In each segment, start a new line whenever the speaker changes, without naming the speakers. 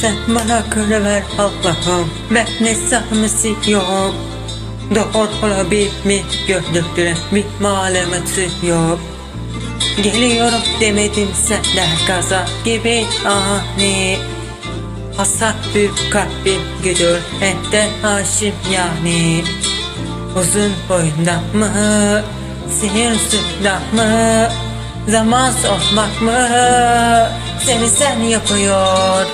Sen bana kırıver Allah'ım. Ben ne sahmesi yok Doğru olabilir mi gördükleri bir malemeti yok. Geliyorum demedim senler gaza gibi ani. Hasat büyük kalbim gidiyor etten haşim yani. Uzun boyunda mı Sihir sırda mı Zaman olmak mı? Seni sen yapıyor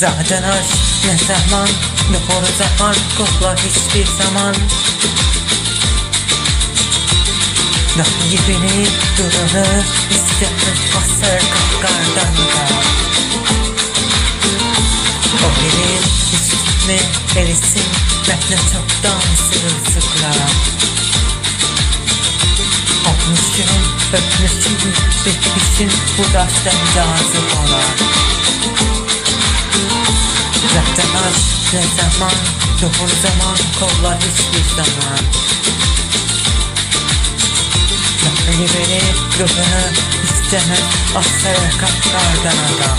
Zaten aşk ne zaman Doğru zaman koklar hiçbir zaman. Daha beni duranı istemez basar kalkardan da. O benim üstüme erisin Benle çoktan sırılsıklam Olmuşum, öpmüşüm, bitmişim Bu daştan cazip olan aşk ne zaman Doğru zaman kollar hiçbir zaman. Beni beni ruhunu istemez Asaya katlardan adam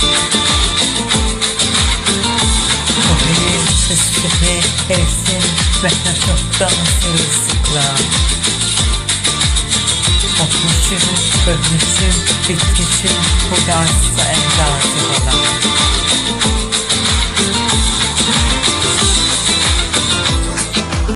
O benim üstüme erisin Benden çoktan sırılsıklam Olmuşum, ölmüşüm, bitmişim Bu dansa en razı olan